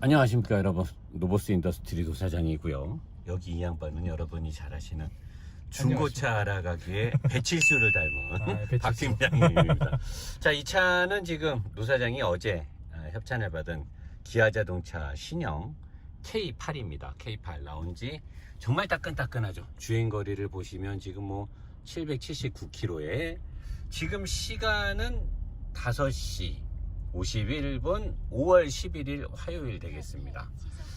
안녕하십니까 여러분. 노보스 인더스트리 도사장이고요. 여기 이 양반은 여러분이 잘 아시는 중고차 알아가기에 배칠수를 닮은 아, 배칠수. 박 팀장님입니다. 자 이 차는 지금 노사장이 어제 아, 협찬을 받은 기아자동차 신형 K8입니다. K8 나온 지 정말 따끈따끈하죠. 주행거리를 보시면 지금 뭐 779km에 지금 시간은 5시 51분 5월 11일 화요일 되겠습니다.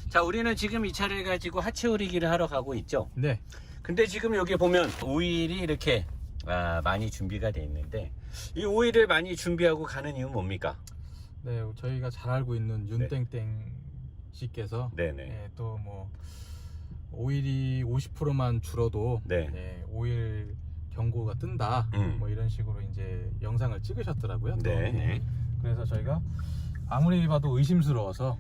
자, 우리는 지금 이 차를 가지고 하체 오리기를 하러 가고 있죠. 네. 근데 지금 여기 보면 오일이 이렇게 아, 많이 준비가 돼 있는데 이 오일을 많이 준비하고 가는 이유는 뭡니까? 네, 저희가 잘 알고 있는 윤땡땡 씨께서 네네. 네, 또뭐 오일이 50%만 줄어도 네. 네, 오일 경고가 뜬다. 음. 뭐 이런 식으로 이제 영상을 찍으셨더라고요. 또. 네, 네. 그래서 저희가 아무리 봐도 의심스러워서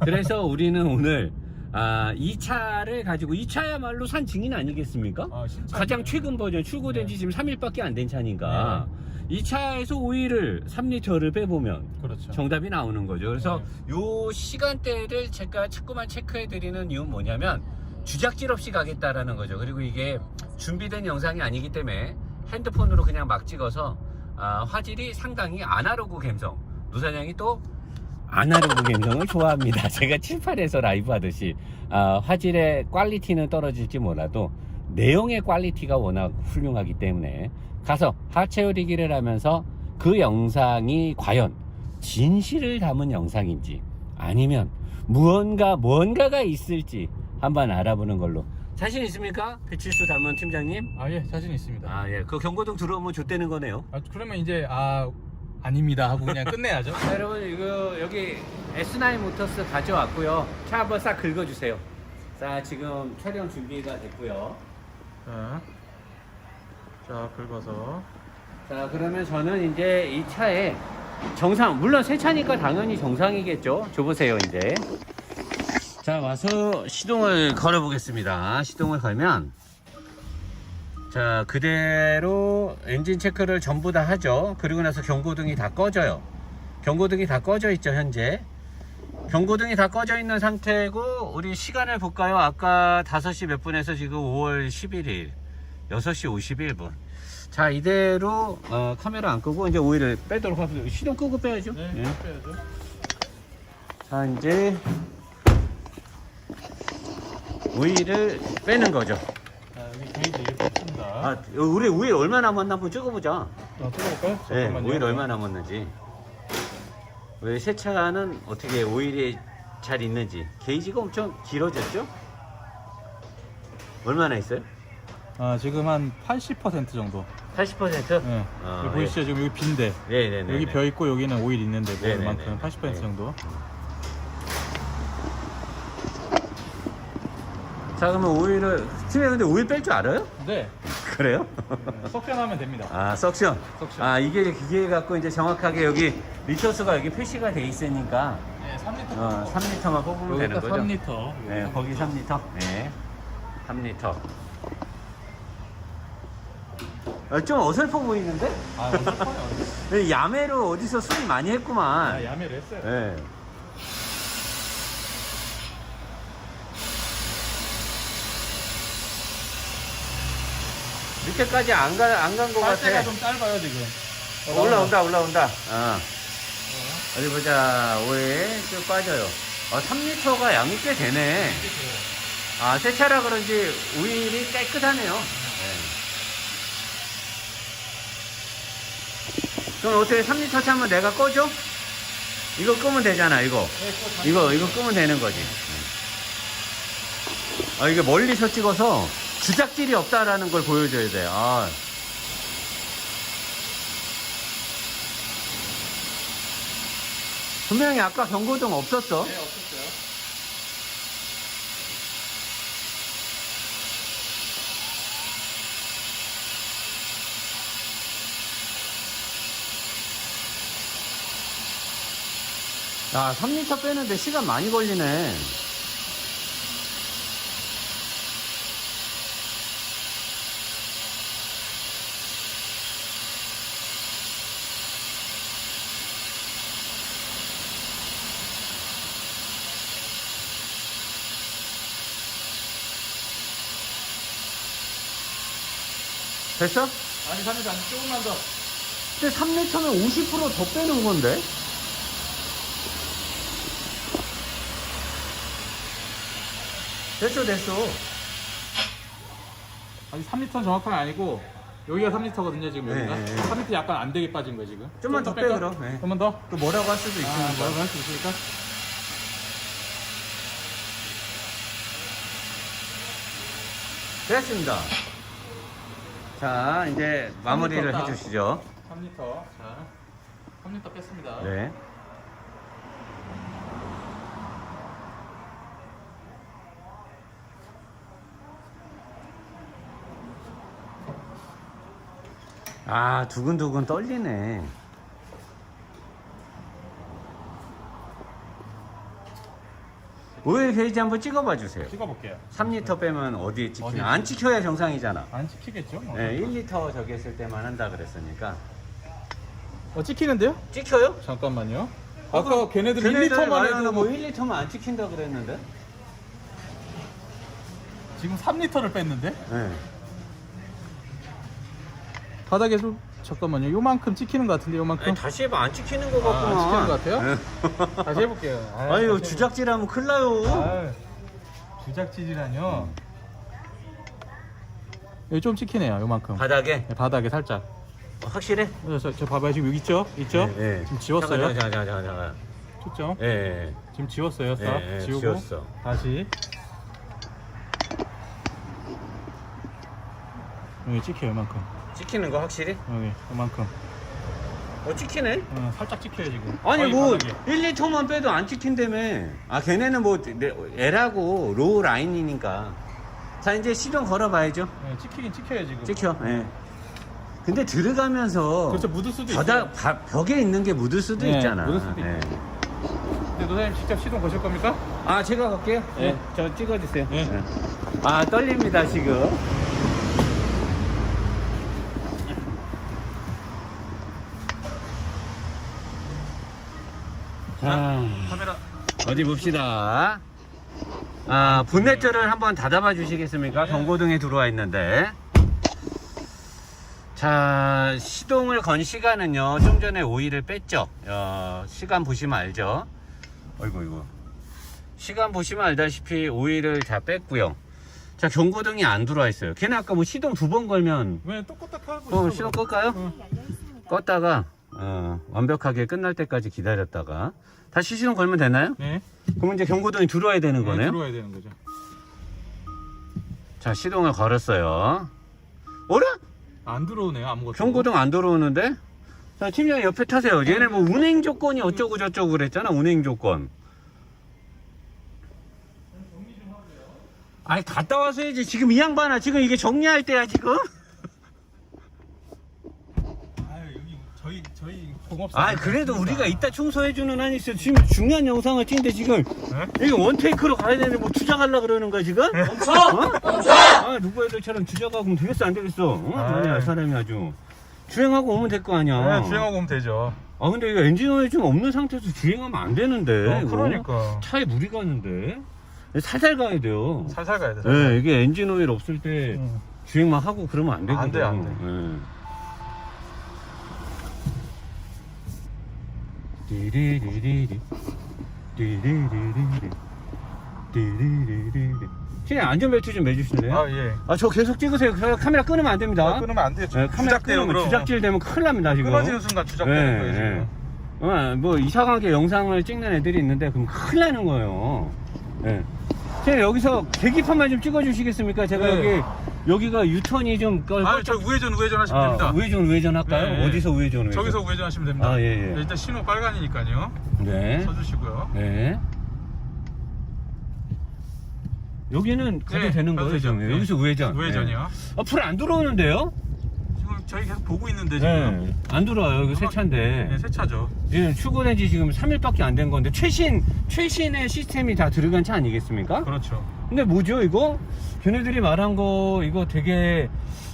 그래서 우리는 오늘 아, 이 차를 가지고 이 차야말로 산 증인 아니겠습니까? 아, 가장 최근 버전 출고된 지 지금 3일밖에 안 된 차니까 이 차에서 오일을 3리터를 빼보면 그렇죠. 정답이 나오는 거죠. 그래서 네. 요 시간대를 제가 자꾸만 체크해 드리는 이유는 뭐냐면 주작질 없이 가겠다라는 거죠. 그리고 이게 준비된 영상이 아니기 때문에 핸드폰으로 그냥 막 찍어서 아, 화질이 상당히 아날로그 감성. 노사장이 또 아날로그 감성을 좋아합니다. 제가 7, 8에서 라이브 하듯이 아, 화질의 퀄리티는 떨어질지 몰라도 내용의 퀄리티가 워낙 훌륭하기 때문에 가서 하체 오리기를 하면서 그 영상이 과연 진실을 담은 영상인지 아니면 무언가 뭔가가 있을지 한번 알아보는 걸로 자신 있습니까? 배칠수 담은 팀장님? 아, 예, 자신 있습니다. 아 예, 그 경고등 들어오면 좆되는 거네요. 아, 그러면 이제 아 아닙니다 하고 그냥 끝내야죠. 자, 여러분 이거 여기 S9 모터스 가져왔고요. 차 한번 싹 긁어주세요. 자 지금 촬영 준비가 됐고요. 자, 자 긁어서 자 그러면 저는 이제 이 차에 정상 물론 새 차니까 당연히 정상이겠죠 줘보세요 이제 자 와서 시동을 걸어 보겠습니다. 시동을 걸면 자 그대로 엔진 체크를 전부 다 하죠. 그리고 나서 경고등이 다 꺼져요. 경고등이 다 꺼져 있죠 현재. 경고등이 다 꺼져 있는 상태고 우리 시간을 볼까요? 아까 5시 몇 분에서 지금 5월 11일 6시 51분. 자 이대로 어, 카메라 안 끄고 이제 오일을 빼도록 하고요 시동 끄고 빼야죠. 네, 예. 빼야죠. 자 이제 오일을 빼는 거죠 자, 여기 게이지 이렇게 씁니다. 아 우리 오일 얼마 남았나 한번 찍어보자 자, 들어볼까요? 네, 잠깐만요. 오일 얼마 남았는지 왜 새 차는 어떻게 오일이 잘 있는지 게이지가 엄청 길어졌죠 얼마나 있어요? 아, 지금 한 80% 정도. 80%? 네. 아, 여기 보이시죠? 지금 여기 빈데. 네 네 네 여기 벼 있고 여기는 오일 있는데 네 네 네. 그만큼 80% 네. 정도. 자 그러면 오일을 팀에 근데 오일 뺄 줄 알아요? 네. 그래요? 석션하면 됩니다. 아 석션. 석션. 아 이게 기계 갖고 이제 정확하게 여기 리터수가 여기 표시가 돼 있으니까 네, 3리터. 어 3리터만 뽑으면 되는 거죠? 3리터. 네 거기 3리터. 네 3리터. 아, 좀 어설퍼 보이는데? 아, 어떡하냐. 야매로 어디서 수리 많이 했구만. 아, 야매를 했어요. 네. 밑에까지 안 가, 안 간 것 같아. 빨대가 좀 짧아요, 지금. 어, 올라온다, 올라온다. 어. 어디 보자. 오일 쭉 빠져요. 아, 3리터가 양이 꽤 되네. 아, 새 차라 그런지 오일이 깨끗하네요. 네. 그럼 어떻게 3리터 차면 내가 꺼줘? 이거 끄면 되잖아, 이거. 네, 이거, 이거 끄면 되는 거지. 아, 이게 멀리서 찍어서 주작질이 없다라는 걸 보여줘야 돼. 아. 분명히 아까 경고등 없었어. 네, 없었어요. 야, 3리터 빼는데 시간 많이 걸리네. 됐어? 아니 3m 아니 조금만 더 근데 3리터면 50%더 빼는 건데? 됐어, 됐어. 아니 3m 정확하게 아니고 여기가 3m거든요 지금 여기가 네, 네. 3m 약간 안 되게 빠진 거야 지금 좀만 좀더 빼, 뺄까? 그럼. 네. 좀만 더? 또 뭐라고 할 수도 아 있으니까. 뭐라고 할 수 있으니까 됐습니다. 자, 이제 마무리를 떴다. 해주시죠. 3m 자 3m 뺐습니다 네. 아, 두근두근 떨리네. 오일 게이지 한번 찍어봐 주세요. 찍어볼게요 3리터 빼면 어디에? 어디에 안 찍혀야 정상이잖아. 안 찍히겠죠? 뭐. 네, 1리터 저기 했을 때만 한다 그랬으니까. 어 찍히는데요? 찍혀요? 잠깐만요 아까 걔네들 1리터만 해도 뭐뭐 1리터만 안 찍힌다 그랬는데? 지금 3리터를 뺐는데 네. 바닥에 좀 잠깐만요 요만큼 찍히는 것 같은데 요만큼 아니, 다시 해봐 안 찍히는 것 아. 안 찍히는 것 같아요? 네. 다시 해볼게요 아, 아유 다시 주작질하면 큰일 나요. 아유, 주작질이라뇨 여기 좀 찍히네요 요만큼 바닥에 네, 바닥에 살짝 확실해? 저, 저, 저 봐봐요 지금 여기 있죠? 있죠? 네, 네. 지금 지웠어요 잠깐 잠깐 잠깐 잠깐. 초점 예. 네. 지금 지웠어요 싹 네, 네, 지우고 지웠어. 다시 여기 찍혀요 요만큼 찍히는 거 확실히? 여기 요만큼 어 찍히네? 어, 살짝 찍혀요 지금 아니 거의 뭐 바닥에. 1리터만 빼도 안 찍힌다며. 아 걔네는 뭐 내- L하고 로우 라인이니까. 자 이제 시동 걸어봐야죠. 네, 찍히긴 찍혀요 지금 찍혀. 예. 근데 들어가면서 그렇죠 묻을 수도 바닥 있어요 바- 벽에 있는 게 묻을 수도 네, 있잖아. 묻을 수도 예. 근데 노사님 직접 시동 거실 겁니까? 아 제가 갈게요. 네. 저 찍어주세요. 네. 네. 아 떨립니다 지금. 자 카메라 어디 봅시다. 아 본네트를 한번 닫아봐 주시겠습니까? 네. 경고등이 들어와 있는데. 자 시동을 건 시간은요 좀 전에 오일을 뺐죠. 어, 시간 보시면 알죠. 어이구 이거. 시간 보시면 알다시피 오일을 다 뺐고요. 자 경고등이 안 들어와 있어요. 걔네 아까 뭐 시동 두 번 걸면 왜 똑같다 하고 어 있어, 시동? 끌까요? 어. 껐다가 어, 완벽하게 끝날 때까지 기다렸다가 다시 시동 걸면 되나요? 네 그럼 이제 경고등이 들어와야 되는 네, 거네요. 들어와야 되는 거죠 자 시동을 걸었어요. 어라? 안 들어오네요 아무것도 경고등 안 들어오는데? 자 팀장님 옆에 타세요. 얘네 뭐 운행 조건이 어쩌고 저쩌고 그랬잖아. 운행 조건. 아니 갔다 와서 해야지. 지금 이 양반아 지금 이게 정리할 때야 지금? 아유 여기 저희 공업사 아 그래도 우리가 이따 청소해주는 한이 있어. 지금 중요한 영상을 찍는데 지금 네? 이거 원테이크로 가야 되는데 뭐 주작하려 그러는 거야 지금? 멈춰! 아 누구 애들처럼 주작하고 오면 되겠어 안 되겠어? 어? 아니야 사람이 아주 주행하고 오면 될 거 아니야. 네, 주행하고 오면 되죠 아 근데 이거 엔진 오일 좀 없는 상태에서 주행하면 안 되는데. 어, 이거. 그러니까 차에 물이 가는데. 살살 가야 돼요. 살살 가야 돼 네, 이게 엔진 오일 없을 때 응. 주행만 하고 그러면 안 되거든. 안 돼, 안 돼. 네. 띠리리리리. 띠리리리리. 띠리리리리. 그냥 안전벨트 좀 매주실래요? 아, 아예 저 계속 찍으세요. 저 카메라 끊으면 안 됩니다. 끊으면 안 돼요 네, 카메라 주작돼요 끊으면 그럼 주작질 되면 큰일 납니다, 지금. 끊어지는 순간 주작되는 거예요 지금 어, 뭐 이상하게 영상을 찍는 애들이 있는데 그럼 큰일 나는 거예요. 네. 제가 여기서 계기판만 좀 찍어주시겠습니까? 제가 네. 여기 여기가 유턴이 좀 껄- 아, 저 우회전 우회전 하시면 아, 됩니다. 우회전 우회전 할까요? 네. 어디서 우회전 우회전? 저기서 우회전 하시면 됩니다. 아, 예, 예. 일단 신호 빨간이니까요. 네. 써주시고요. 네. 여기는 가도 네, 되는 가도 거예요? 되죠. 지금? 네. 여기서 우회전. 우회전이요. 네. 아, 불안 들어오는데요? 지금 저희 계속 보고 있는데 지금. 네. 안 들어와요. 이거 새 차인데. 네, 새 차죠. 예, 출고된 지 지금 3일밖에 안 된 건데 최신 최신의 시스템이 다 들어간 차 아니겠습니까? 그렇죠. 근데 뭐죠 이거? 걔네들이 말한 거 이거 되게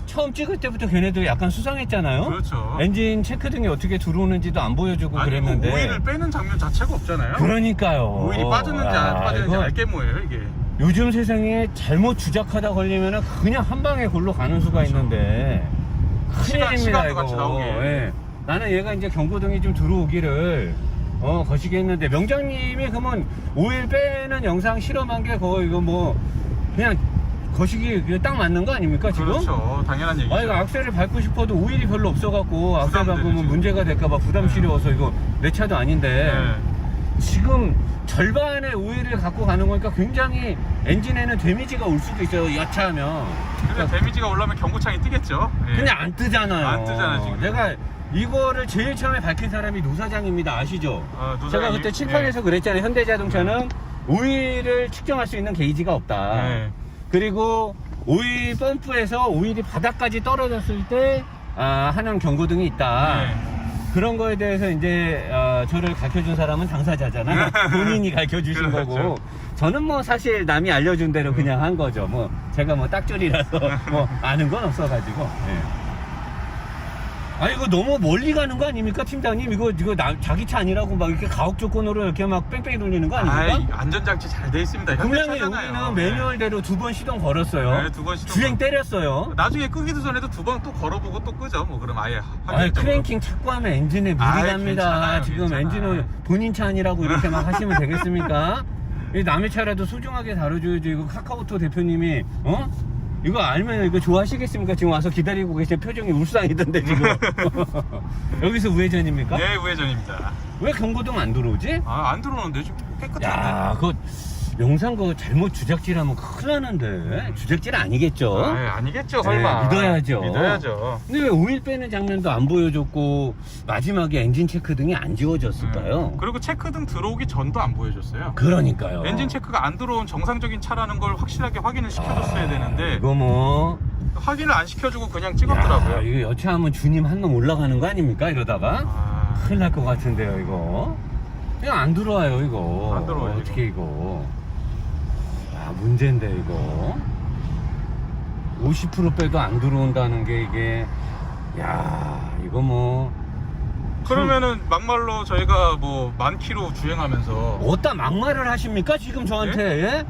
처음 찍을 때부터 걔네들 약간 수상했잖아요. 그렇죠. 엔진 체크 등이 어떻게 들어오는지도 안 보여주고 아니, 뭐 그랬는데. 오일을 빼는 장면 자체가 없잖아요. 그러니까요. 오일이 빠졌는지 아, 안 빠졌는지 이거 알게 뭐예요 이게. 요즘 세상에 잘못 주작하다 걸리면 그냥 한 방에 골로 가는 수가 그렇죠. 있는데 시간, 큰일입니다 이거. 같이 나오게. 예. 나는 얘가 이제 경고등이 좀 들어오기를 어 거시기 했는데 명장님이 그러면 오일 빼는 영상 실험한 게 그거 이거 뭐 그냥 거시기 그냥 딱 맞는 거 아닙니까 지금? 그렇죠. 당연한 얘기죠. 아 이거 악셀을 밟고 싶어도 오일이 별로 없어갖고 악셀. 밟으면 문제가 될까봐 부담스러워서 이거 내 차도 아닌데 네. 지금 절반의 오일을 갖고 가는 거니까 굉장히 엔진에는 데미지가 올 수도 있어요 여차하면 근데 데미지가 올라오면 경고창이 뜨겠죠. 예. 근데 안 뜨잖아요 안 뜨잖아, 지금. 내가 이거를 제일 처음에 밝힌 사람이 노사장입니다 아시죠? 어, 노사장이- 제가 그때 칠판에서 그랬잖아요 현대자동차는 오일을 측정할 수 있는 게이지가 없다 네. 그리고 오일 펌프에서 오일이 바닥까지 떨어졌을 때 아, 하는 경고등이 있다 네. 그런 거에 대해서 이제 어, 저를 가르쳐준 사람은 당사자잖아요. 본인이 가르쳐주신 그렇죠. 거고 저는 뭐 사실 남이 알려준 대로 그냥 한 거죠. 뭐 제가 뭐 딱줄이라서 뭐 아는 건 없어가지고. 예. 아 이거 너무 멀리 가는 거 아닙니까 팀장님? 이거 이거 나, 자기 차 아니라고 막 이렇게 가혹 조건으로 이렇게 막 뺑뺑이 돌리는 거 아닙니까? 아이, 안전장치 잘 돼 있습니다. 분명히. 여기는 매뉴얼대로 두 번 시동 걸었어요. 네, 두번 시동 주행 걸- 때렸어요. 나중에 끄기도 전에도 두 번 또 걸어보고 또 끄죠. 뭐 그럼 아예 아니 확인적으로. 크랭킹 자꾸 하면 엔진에 물이 아이, 갑니다. 괜찮아요, 지금 괜찮아요. 엔진을 본인 차 아니라고 이렇게 막 하시면 되겠습니까? 이 남의 차라도 소중하게 다뤄줘야지. 이거 카카오톡 대표님이 어? 이거 알면 이거 좋아하시겠습니까? 지금 와서 기다리고 계신 표정이 울상이던데 지금. 여기서 우회전입니까? 네, 우회전입니다. 왜 경고등 안 들어오지? 아, 안 들어오는데 지금 깨끗한데. 야, 그거 영상 그거 잘못 주작질하면 큰일 나는데 주작질 아니겠죠? 아, 아니겠죠, 네, 설마. 믿어야죠. 믿어야죠. 근데 왜 오일 빼는 장면도 안 보여줬고 마지막에 엔진 체크 등이 안 지워졌을까요? 네. 그리고 체크등 들어오기 전도 안 보여줬어요. 그러니까요. 엔진 체크가 안 들어온 정상적인 차라는 걸 확실하게 확인을 시켜줬어야 되는데 이거 뭐 확인을 안 시켜주고 그냥 야, 찍었더라고요. 이거 여차하면 주님 한 놈 올라가는 거 아닙니까 이러다가 아, 큰일 날 것 같은데요 이거 그냥 안 들어와요 이거 안 들어와요, 어떻게 이거 야 문제인데 이거 50% 빼도 안 들어온다는 게 이게 야 이거 뭐 그러면은 막말로 저희가 뭐만 킬로 주행하면서 어디다 막말을 하십니까 지금 저한테 예?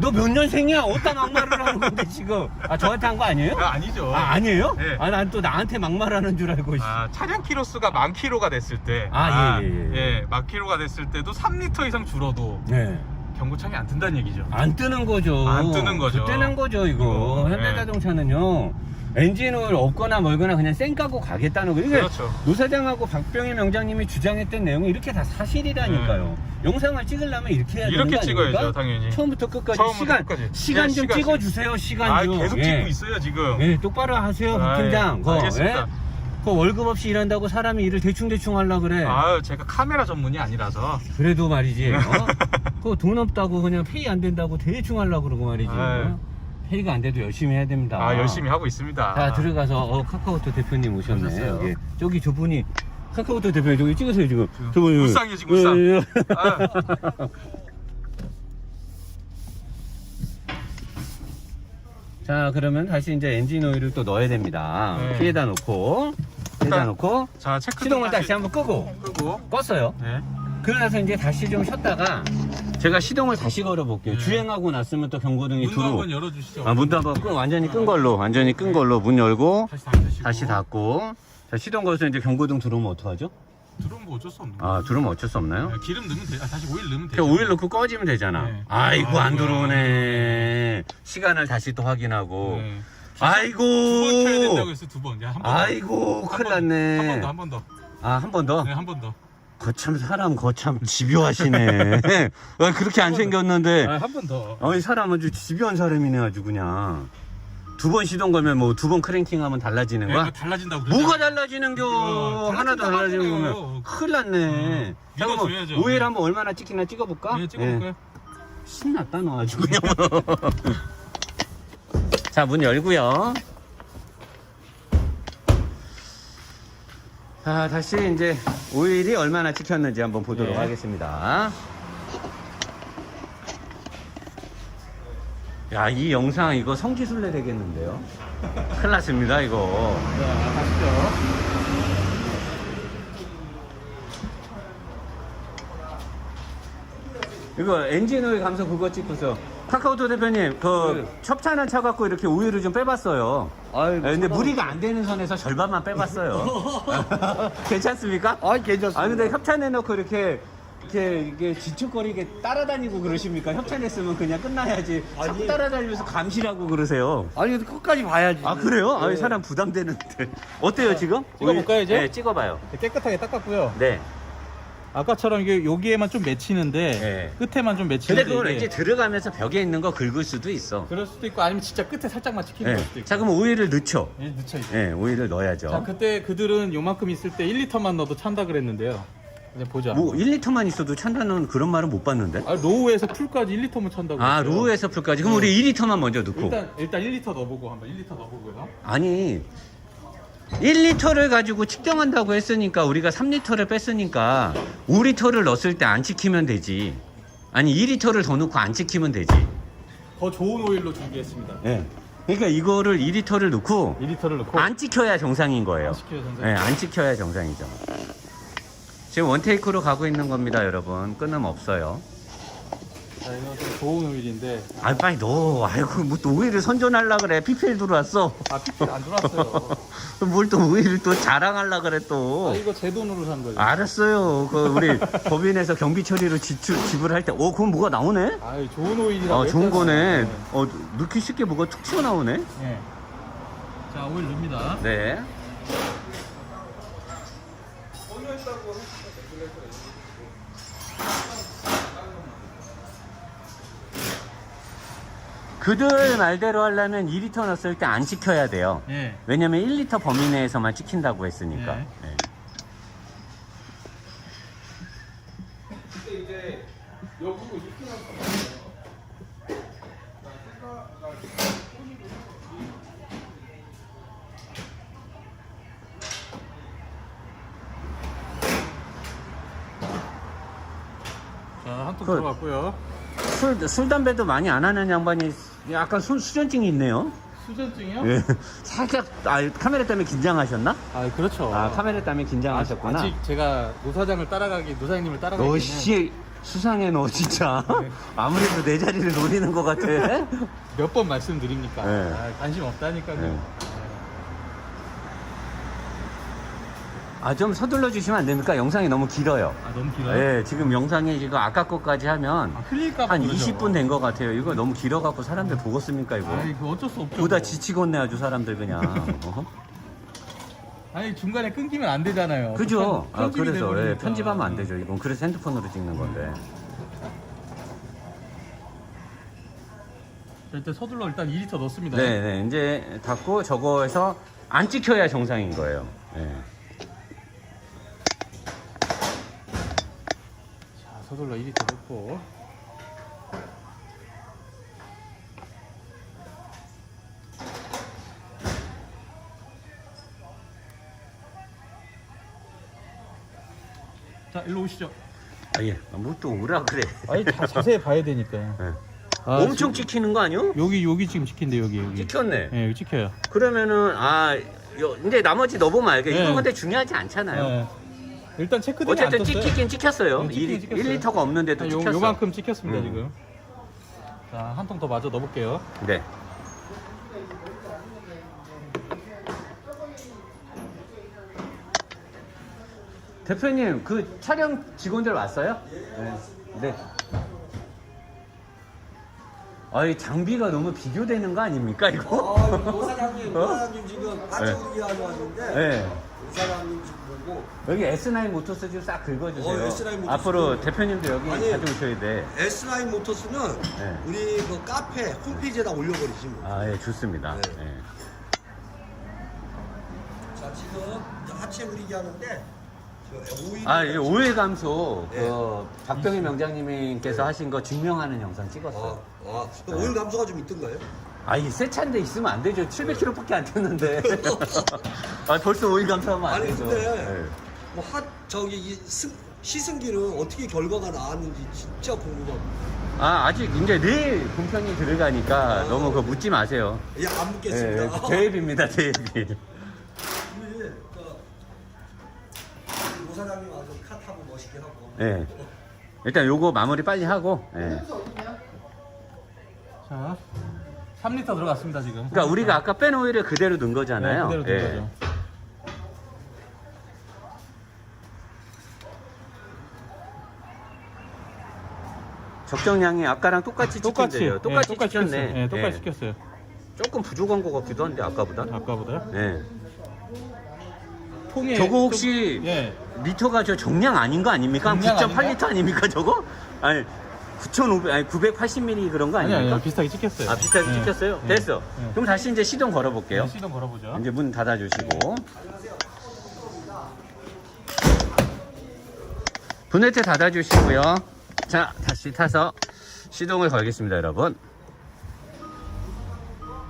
너 몇 년생이야 어디다 막말을 하는 건데 지금 아 저한테 한 거 아니에요? 아, 아니죠. 아 아니에요? 네. 아난 또 나한테 막말하는 줄 알고 아, 차량 키로수가 만 킬로가 됐을 때, 아, 예, 예, 예. 만 킬로가 됐을 때도 3리터 이상 줄어도 네. 경고창이 안 뜬다는 얘기죠. 안 뜨는 거죠. 안 뜨는 거죠. 뜨는 거죠, 이거. 이거, 네. 현대자동차는요. 엔진을 없거나 멀거나 그냥 쌩 까고 가겠다는 거. 이게 그렇죠. 노 사장하고 박병희 명장님이 주장했던 내용이 이렇게 다 사실이라니까요. 영상을 찍으려면 이렇게 해야 되는 네. 이렇게 거 아닙니까? 찍어야죠, 당연히. 처음부터 끝까지 처음부터 시간 끝까지. 시간 예, 좀 시간, 찍어주세요. 시간 아, 좀. 계속 예. 찍고 있어요, 지금. 예, 똑바로 하세요, 박 아, 팀장. 예. 그거, 알겠습니다. 예? 그 월급 없이 일한다고 사람이 일을 대충 대충 하려 그래. 아유, 제가 카메라 전문이 아니라서. 그래도 말이지. 어? 그거 돈 없다고 그냥 페이 안 된다고 대충 하려고 그러고 말이지. 아유. 어? 페이가 안 돼도 열심히 해야 됩니다. 아, 열심히 하고 있습니다. 자, 들어가서 어, 카카오톡 대표님 오셨네. 오셨어요? 여기. 저기 저분이 카카오톡 대표님 저기 찍으세요 지금. 저분이. 울상이에요, 지금 울상. 예, 예. 아, 자, 그러면 다시 이제 엔진 오일을 또 넣어야 됩니다. 네. 피에다 놓고 피에다 일단 놓고 자, 체크 시동을 다시 한번 끄고 끄고. 껐어요. 네. 그러나서 이제 다시 좀 쉬었다가 제가 시동을 다시 걸어 볼게요. 네. 주행하고 났으면 또 경고등이 문도 들어. 한번 열어주시죠. 아, 문도 한번 끈, 완전히 끈 걸로, 완전히 끈 걸로 문 열고, 다시 닫으시고. 다시 닫고, 자, 시동 걸어서 이제 경고등 들어오면 어떡하죠? 들어오면 뭐 어쩔 수 없는 아, 거예요. 들어오면 어쩔 수 없나요? 네, 기름 넣으면 돼. 아, 다시 오일 넣으면 돼. 그냥 오일 넣고 꺼지면 되잖아. 네. 아이고, 안 아이고야. 들어오네. 시간을 다시 또 확인하고. 네. 아이고. 두번 켜야 된다고 했어, 두 번. 야, 한 번. 더. 아이고, 큰일 났네. 한 번 더, 한번 더. 아, 한번 더? 네, 한 번 더. 거참, 사람 거참 집요하시네. 아, 그렇게 안 생겼는데. 아, 한 번 더. 아니, 사람 아주 집요한 사람이네, 아주 그냥. 두 번 시동 걸면 뭐 두 번 크랭킹 하면 달라지는 네, 거야? 이거 달라진다고 그러죠. 뭐가 달라지는겨? 이거 하나 도 달라진다고 달라지는 하잖아요. 거면 큰일 났네. 음, 자, 그럼 믿어줘야죠. 오일 한번 얼마나 찍히나 찍어볼까? 네, 찍어볼까요? 예. 신났다 너 아주 그냥. 자, 문 열고요. 자, 다시 이제 오일이 얼마나 찍혔는지 한번 보도록 네. 하겠습니다. 야, 이 영상 이거 성지순례 되겠는데요? 큰일 났습니다, 이거. 자, 가시죠. 이거 엔진 오일 감소 그거 찍고서 카카오톡 대표님, 그 협찬한 차 갖고 이렇게 우유를 좀 빼봤어요. 아유, 네, 근데 무리가 안 되는 선에서 절반만 빼봤어요. 괜찮습니까? 아, 괜찮습니다. 아 근데 협찬해놓고 이렇게 이렇게 이게 지축거리게 따라다니고 그러십니까? 협찬했으면 그냥 끝나야지. 자꾸 아니. 따라다니면서 감시라고 그러세요. 아니, 근데 끝까지 봐야지. 아 그래요? 아 네. 사람 부담되는데. 어때요 지금? 찍어볼까요, 이제? 네, 찍어봐요. 깨끗하게 닦았고요. 네. 아까처럼 이게 여기에만 좀 맺히는데 네. 끝에만 좀 근데 맺히는데 그걸 이게 이제 들어가면서 벽에 있는 거 긁을 수도 있어. 그럴 수도 있고 아니면 진짜 끝에 살짝만 찍히는 네. 걸 수도 있고. 자 그럼 오일을 넣죠. 예, 늦춰 있어. 네, 오일을 넣어야죠. 자, 그때 그들은 요만큼 있을 때 1리터만 넣어도 찬다 그랬는데요. 이제 보자. 뭐 1리터만 있어도 찬다는 그런 말은 못 봤는데. 아, 로우에서 풀까지 1리터면 찬다고. 아 그랬어요. 로우에서 풀까지. 그럼 우리 2리터만 먼저 넣고. 일단 일단 1리터 넣어보고 한번 1리터 넣어보고요. 아니 1리터를 가지고 측정한다고 했으니까 우리가 3리터를 뺐으니까 5리터를 넣었을 때 안 찍히면 되지. 아니 2리터를 더 넣고 안 찍히면 되지. 더 좋은 오일로 준비했습니다. 예. 그러니까 이거를 2리터를 넣고 2리터를 넣고 안 찍혀야 정상인 거예요. 안 시켜요, 선생님. 예, 안 찍혀야 정상이죠. 지금 원테이크로 가고 있는 겁니다, 여러분. 끊음 없어요. 자, 이건 좀 좋은 오일인데 아, 빨리 넣어. 아이고, 뭐 또 우유를 선전하려 그래. PPL 들어왔어. 아, 피필 안 들어왔어요. 뭘 또 우유를 또 자랑하려 그래 또. 아, 이거 제 돈으로 산 거예요. 알았어요. 그 우리 법인에서 경비 처리로 지출 지불할 때, 어, 그건 뭐가 나오네? 아, 좋은 오일이라고 아, 좋은 거네. 했잖아요. 어, 넣기 쉽게 뭐가 툭 튀어 나오네? 네. 자, 오일 넣습니다. 네. 그들 말대로 하려면 2리터 넣었을 때 안 찍혀야 돼요. 네. 왜냐면 1리터 범위 내에서만 찍힌다고 했으니까. 네. 네. 자, 한통 그- 들어갔고요. 술, 술, 담배도 많이 안 하는 양반이 약간 수, 수전증이 있네요. 수전증이요? 예. 살짝, 아, 카메라 때문에 긴장하셨나? 아, 그렇죠. 아, 카메라 때문에 긴장하셨구나. 아직 제가 노사장을 따라가기, 노사장님을 따라가기 너, 씨, 수상해, 너, 진짜. 네. 아무래도 내 자리를 노리는 것 같아. 몇 번 말씀드립니까? 네. 아, 관심 없다니까요. 네. 아, 좀 서둘러 주시면 안 됩니까? 영상이 너무 길어요. 아, 너무 길어요? 예, 지금 영상이 지금 아까 것까지 하면 아, 흘릴까 봐 한 그러죠. 20분 된 것 같아요. 이거 너무 길어갖고 사람들 보겠습니까, 이거? 아니, 그 어쩔 수 없죠. 보다 뭐. 지치겠네, 아주 사람들 그냥. 어? 아니, 중간에 끊기면 안 되잖아요. 그죠? 편- 아, 편집이 그래서 예, 돼버리니까. 편집하면 안 되죠. 이건 그래서 핸드폰으로 찍는 건데. 자, 일단 서둘러 일단 2리터 넣습니다. 네, 네. 이제 닫고 저거에서 안 찍혀야 정상인 거예요. 예. 자, 서둘러 2리터 넣고. 자, 일로 오시죠. 아, 예. 뭐또 오라 그래. 아니, 다 자세히 봐야 되니까요. 네. 아, 엄청 지금 찍히는 거 아니요? 여기 여기 지금 찍힌대 여기 여기. 찍혔네. 네, 여기 찍혀요. 그러면은 아, 요, 이제 나머지 넣어보면 알겠. 네. 이건 근데 중요하지 않잖아요. 네. 일단 체크등이 안 어쨌든 떴어요. 찍히긴 찍혔어요. 네, 찍히긴 1, 찍혔어요. 1리터가 없는데도 아, 요, 찍혔어. 요만큼 찍혔습니다 음. 지금. 자, 한 통더 마저 넣어볼게요. 네. 대표님, 그 촬영 직원들 왔어요? 네. 네. 아이 장비가 너무 비교되는 거 아닙니까 이거? 아, 노 사장님, 어? 노 사장님 지금 파츠우기 하러 왔는데 네. 노 사장님 지금 보고 여기 S9 모터스 좀 싹 긁어주세요. 어, S9 모터스. 앞으로 대표님도 여기 아니. 가져오셔야 돼. S9 모터스는 네. 우리 그 카페 홈페이지에다 올려버리지 뭐. 아, 예, 좋습니다. 네. 예. 자, 지금 하체 우리기 하는데 저 오일 아, 이 오일 감소 네. 그 박병희 명장님께서 하신 거 증명하는 영상 찍었어요. 어, 어, 그 오일 감소가 좀 있던가요? 아, 이새 차인데 있으면 안 되죠. 700km밖에 안 됐는데. 아, 벌써 오일 감소하면 안 아니, 되죠. 근데 예. 뭐 하, 저기 이 승, 시승기는 어떻게 결과가 나왔는지 진짜 궁금하고. 아, 아직 이제 내일 본편이 들어가니까 너무 그거 묻지 마세요. 예, 안 예, 묻겠습니다. 대입입니다, 대입이. 우리 그, 오 사장님 와서 카 타고 멋있게 하고. 예. 일단 요거 마무리 빨리 하고. 예. 자, 3리터 들어갔습니다 지금. 그러니까 우리가 아까 뺀 오일을 그대로 넣은 거잖아요. 네, 그대로 예. 된 거죠. 적정량이 아까랑 똑같이 똑같이 찍힌대요. 똑같이, 예, 똑같이 찍혔네. 시켰어요. 예, 똑같이 예. 시켰어요. 조금 부족한 것 같기도 한데 아까보다. 아까보다요? 네. 통에 저거 좀- 혹시 예. 미터가 저 정량 아닌 거 아닙니까? 정량 9.8리터 아닙니까 저거? 아니 9,500 아니 980ml 그런 거 아니 아닙니까? 아니 비슷하게 찍혔어요. 아 비슷하게 예. 찍혔어요? 예. 됐어. 예. 그럼 다시 이제 시동 걸어볼게요. 네, 시동 걸어보죠. 이제 문 닫아주시고 분해트 닫아주시고요. 자 다시 타서 시동을 걸겠습니다, 여러분.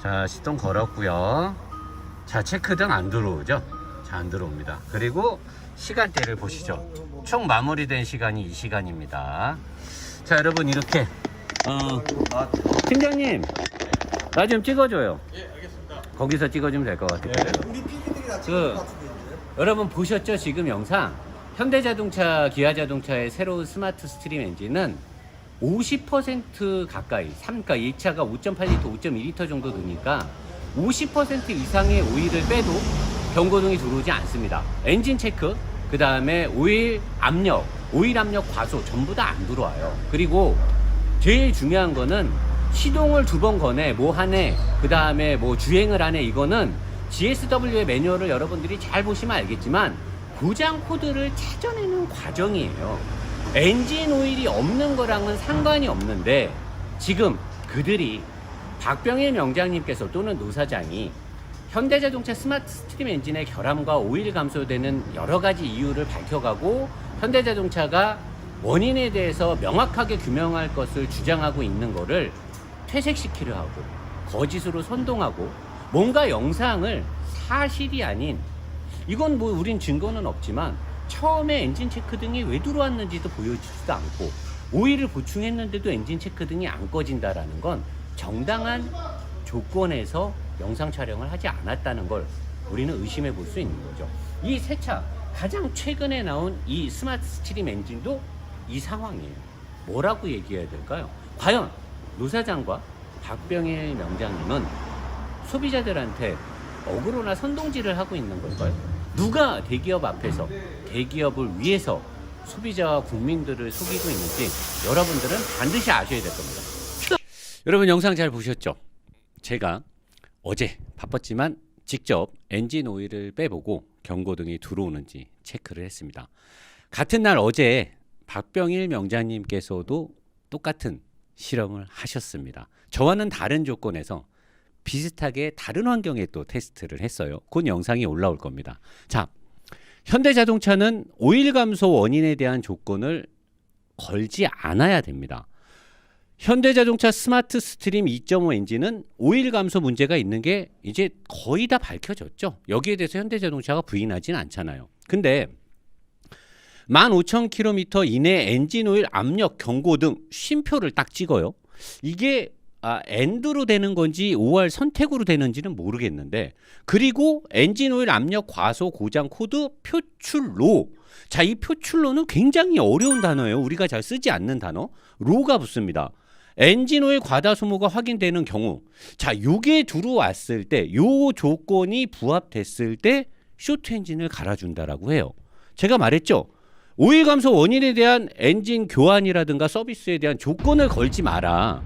자 시동 걸었고요. 자 체크등 안 들어오죠? 자 안 들어옵니다. 그리고 시간대를 보시죠. 총 마무리된 시간이 이 시간입니다. 자 여러분 이렇게 어, 팀장님 나 좀 찍어줘요. 거기서 찍어주면 될 것 같아요. 우리 PD들이랑 그- 찍은 것 같은데 이제. 여러분 보셨죠? 지금 영상 현대자동차, 기아자동차의 새로운 스마트 스트림 엔진은 50% 가까이, 3, 그러니까 1차가 5.8리터, 5.2리터 정도 넣으니까 50% 이상의 오일을 빼도 경고등이 들어오지 않습니다. 엔진 체크, 그 다음에 오일 압력, 오일 압력 과소 전부 다 안 들어와요. 그리고 제일 중요한 거는 시동을 두 번 거네, 뭐 하네, 그 다음에 뭐 주행을 하네, 이거는 GSW의 매뉴얼을 여러분들이 잘 보시면 알겠지만 고장 코드를 찾아내는 과정이에요. 엔진 오일이 없는 거랑은 상관이 없는데 지금 그들이 박병일 명장님께서 또는 노사장이 현대자동차 스마트 스트림 엔진의 결함과 오일 감소되는 여러 가지 이유를 밝혀가고 현대자동차가 원인에 대해서 명확하게 규명할 것을 주장하고 있는 거를 퇴색시키려 하고 거짓으로 선동하고 뭔가 영상을 사실이 아닌 이건 뭐 우린 증거는 없지만 처음에 엔진 체크 등이 왜 들어왔는지도 보여주지도 않고 오일을 보충했는데도 엔진 체크 등이 안 꺼진다라는 건 정당한 조건에서 영상 촬영을 하지 않았다는 걸 우리는 의심해 볼 수 있는 거죠. 이새차 가장 최근에 나온 이 스마트 스트림 엔진도 이 상황이에요. 뭐라고 얘기해야 될까요? 과연 노사장과 박병일 명장님은 소비자들한테 억울로나 선동질을 하고 있는 걸까요? 누가 대기업 앞에서 대기업을 위해서 소비자와 국민들을 속이고 있는지 여러분들은 반드시 아셔야 될 겁니다. 여러분 영상 잘 보셨죠? 제가 어제 바빴지만 직접 엔진 오일을 빼보고 경고등이 들어오는지 체크를 했습니다. 같은 날 어제 박병일 명장님께서도 똑같은 실험을 하셨습니다. 저와는 다른 조건에서 비슷하게 다른 환경에 또 테스트를 했어요. 곧 영상이 올라올 겁니다. 자, 현대자동차는 오일 감소 원인에 대한 조건을 걸지 않아야 됩니다. 현대자동차 스마트 스트림 2.5 엔진은 오일 감소 문제가 있는 게 이제 거의 다 밝혀졌죠. 여기에 대해서 현대자동차가 부인하진 않잖아요. 근데 15,000km 이내 엔진 오일 압력 경고 등 쉼표를 딱 찍어요. 이게 아, 엔드로 되는 건지 5월 선택으로 되는지는 모르겠는데 그리고 엔진 오일 압력 과소 고장 코드 표출로 자 이 표출로는 굉장히 어려운 단어예요. 우리가 잘 쓰지 않는 단어 로가 붙습니다. 엔진 오일 과다 소모가 확인되는 경우 자 요게 들어왔을 때 요 조건이 부합됐을 때 쇼트 엔진을 갈아준다라고 해요. 제가 말했죠. 오일 감소 원인에 대한 엔진 교환이라든가 서비스에 대한 조건을 걸지 마라.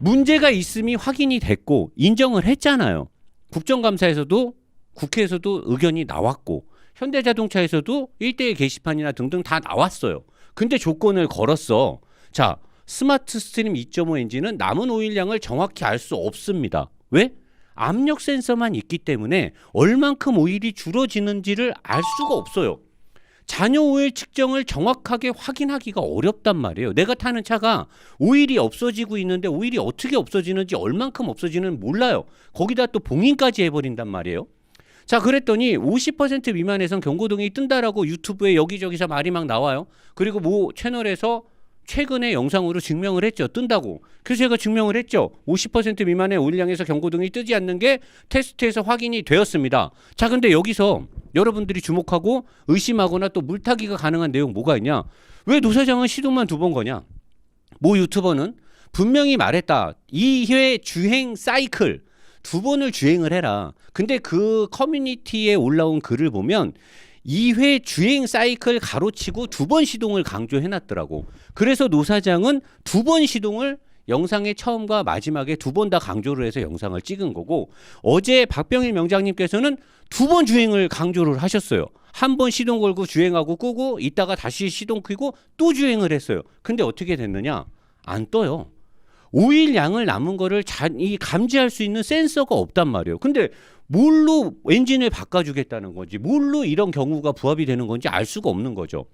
문제가 있음이 확인이 됐고 인정을 했잖아요. 국정감사에서도 국회에서도 의견이 나왔고 현대자동차에서도 일대일 게시판이나 등등 다 나왔어요. 근데 조건을 걸었어. 자, 스마트 스트림 2.5 엔진은 남은 오일량을 정확히 알 수 없습니다. 왜? 압력 센서만 있기 때문에 얼만큼 오일이 줄어지는지를 알 수가 없어요. 잔여 오일 측정을 정확하게 확인하기가 어렵단 말이에요. 내가 타는 차가 오일이 없어지고 있는데 오일이 어떻게 없어지는지 얼만큼 없어지는 몰라요. 거기다 또 봉인까지 해버린단 말이에요. 자, 그랬더니 50% 미만에선 경고등이 뜬다라고 유튜브에 여기저기서 말이 막 나와요. 그리고 모 채널에서 최근에 영상으로 증명을 했죠. 뜬다고. 그래서 제가 증명을 했죠. 50% 미만의 오일량에서 경고등이 뜨지 않는 게 테스트에서 확인이 되었습니다. 자, 근데 여기서 여러분들이 주목하고 의심하거나 또 물타기가 가능한 내용 뭐가 있냐? 왜 노사장은 시동만 두 번 거냐? 모 유튜버는 분명히 말했다. 2회 주행 사이클 두 번을 주행을 해라. 근데 그 커뮤니티에 올라온 글을 보면 2회 주행 사이클 가로치고 두 번 시동을 강조해 놨더라고. 그래서 노 사장은 두 번 시동을 영상의 처음과 마지막에 두 번 다 강조를 해서 영상을 찍은 거고 어제 박병일 명장님께서는 두 번 주행을 강조를 하셨어요. 한 번 시동 걸고 주행하고 끄고 이따가 다시 시동 끄고 또 주행을 했어요. 근데 어떻게 됐느냐? 안 떠요. 오일 양을 남은 거를 자, 이 감지할 수 있는 센서가 없단 말이에요. 근데 뭘로 엔진을 바꿔주겠다는 건지, 뭘로 이런 경우가 부합이 되는 건지 알 수가 없는 거죠.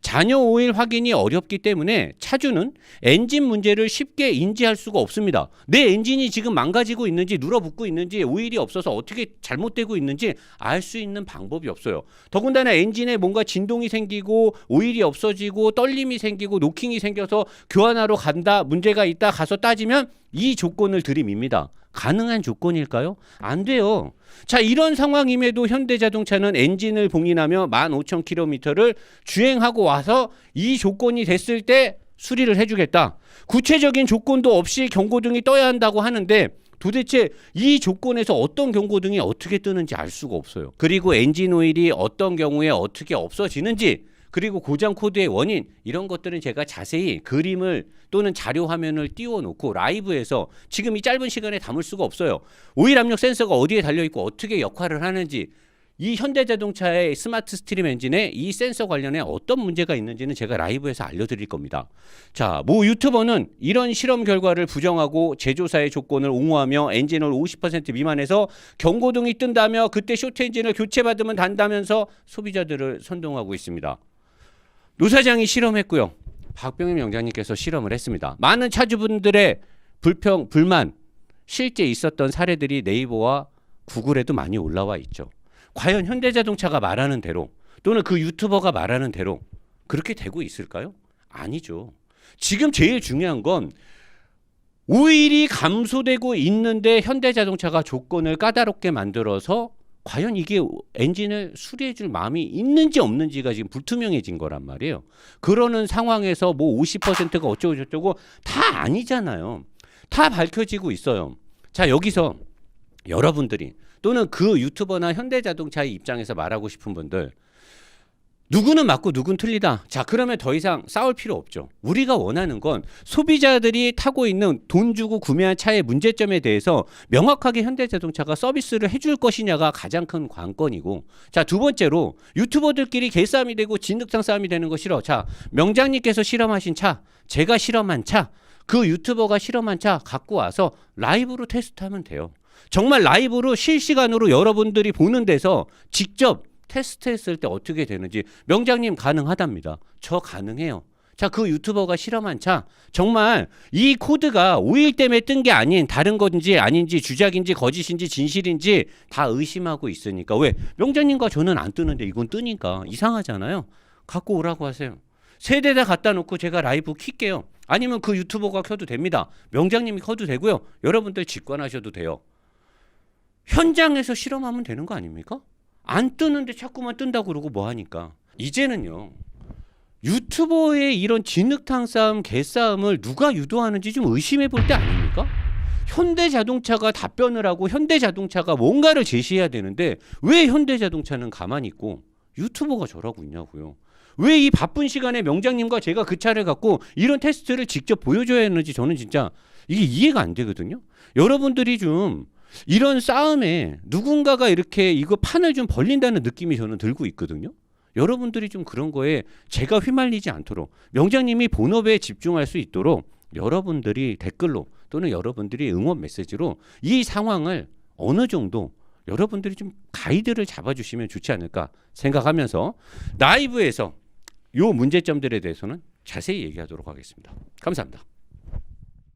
잔여 오일 확인이 어렵기 때문에 차주는 엔진 문제를 쉽게 인지할 수가 없습니다. 내 엔진이 지금 망가지고 있는지 눌어붙고 있는지 오일이 없어서 어떻게 잘못되고 있는지 알 수 있는 방법이 없어요. 더군다나 엔진에 뭔가 진동이 생기고 오일이 없어지고 떨림이 생기고 노킹이 생겨서 교환하러 간다 문제가 있다 가서 따지면 이 조건을 들이밉니다. 가능한 조건일까요? 안 돼요. 자, 이런 상황임에도 현대자동차는 엔진을 봉인하며 15,000km를 주행하고 와서 이 조건이 됐을 때 수리를 해주겠다. 구체적인 조건도 없이 경고등이 떠야 한다고 하는데 도대체 이 조건에서 어떤 경고등이 어떻게 뜨는지 알 수가 없어요. 그리고 엔진 오일이 어떤 경우에 어떻게 없어지는지 그리고 고장 코드의 원인 이런 것들은 제가 자세히 그림을 또는 자료 화면을 띄워 놓고 라이브에서 지금 이 짧은 시간에 담을 수가 없어요. 오일 압력 센서가 어디에 달려 있고 어떻게 역할을 하는지 이 현대자동차의 스마트 스트림 엔진에 이 센서 관련해 어떤 문제가 있는지는 제가 라이브에서 알려드릴 겁니다. 자, 모 유튜버는 이런 실험 결과를 부정하고 제조사의 조건을 옹호하며 엔진을 50% 미만에서 경고등이 뜬다며 그때 쇼트 엔진을 교체받으면 단다면서 소비자들을 선동하고 있습니다. 노 사장이 실험했고요. 박병임 영장님께서 실험을 했습니다. 많은 차주분들의 불평, 불만 실제 있었던 사례들이 네이버와 구글에도 많이 올라와 있죠. 과연 현대자동차가 말하는 대로 또는 그 유튜버가 말하는 대로 그렇게 되고 있을까요? 아니죠. 지금 제일 중요한 건 오일이 감소되고 있는데 현대자동차가 조건을 까다롭게 만들어서 과연 이게 엔진을 수리해 줄 마음이 있는지 없는지가 지금 불투명해진 거란 말이에요. 그러는 상황에서 뭐 50%가 어쩌고 저쩌고 다 아니잖아요. 다 밝혀지고 있어요. 자, 여기서 여러분들이 또는 그 유튜버나 현대자동차의 입장에서 말하고 싶은 분들 누구는 맞고 누구는 틀리다. 자, 그러면 더 이상 싸울 필요 없죠. 우리가 원하는 건 소비자들이 타고 있는 돈 주고 구매한 차의 문제점에 대해서 명확하게 현대자동차가 서비스를 해줄 것이냐가 가장 큰 관건이고. 자, 두 번째로 유튜버들끼리 개싸움이 되고 진득탕 싸움이 되는 거 싫어. 자, 명장님께서 실험하신 차, 제가 실험한 차, 그 유튜버가 실험한 차 갖고 와서 라이브로 테스트하면 돼요. 정말 라이브로 실시간으로 여러분들이 보는 데서 직접 테스트했을 때 어떻게 되는지 명장님 가능하답니다. 저 가능해요. 자, 그 유튜버가 실험한 차 정말 이 코드가 오일 때문에 뜬 게 아닌 다른 건지 아닌지 주작인지 거짓인지 진실인지 다 의심하고 있으니까 왜 명장님과 저는 안 뜨는데 이건 뜨니까 이상하잖아요. 갖고 오라고 하세요. 세대다 갖다 놓고 제가 라이브 킬게요. 아니면 그 유튜버가 켜도 됩니다. 명장님이 켜도 되고요. 여러분들 직관하셔도 돼요. 현장에서 실험하면 되는 거 아닙니까? 안 뜨는데 자꾸만 뜬다고 그러고 뭐 하니까. 이제는요. 유튜버의 이런 진흙탕 싸움, 개싸움을 누가 유도하는지 좀 의심해 볼 때 아닙니까? 현대자동차가 답변을 하고 현대자동차가 뭔가를 제시해야 되는데 왜 현대자동차는 가만히 있고 유튜버가 저러고 있냐고요. 왜 이 바쁜 시간에 명장님과 제가 그 차를 갖고 이런 테스트를 직접 보여줘야 했는지 저는 진짜 이게 이해가 안 되거든요. 여러분들이 좀 이런 싸움에 누군가가 이렇게 이거 판을 좀 벌린다는 느낌이 저는 들고 있거든요. 여러분들이 좀 그런 거에 제가 휘말리지 않도록 명장님이 본업에 집중할 수 있도록 여러분들이 댓글로 또는 여러분들이 응원 메시지로 이 상황을 어느 정도 여러분들이 좀 가이드를 잡아주시면 좋지 않을까 생각하면서 라이브에서 요 문제점들에 대해서는 자세히 얘기하도록 하겠습니다. 감사합니다.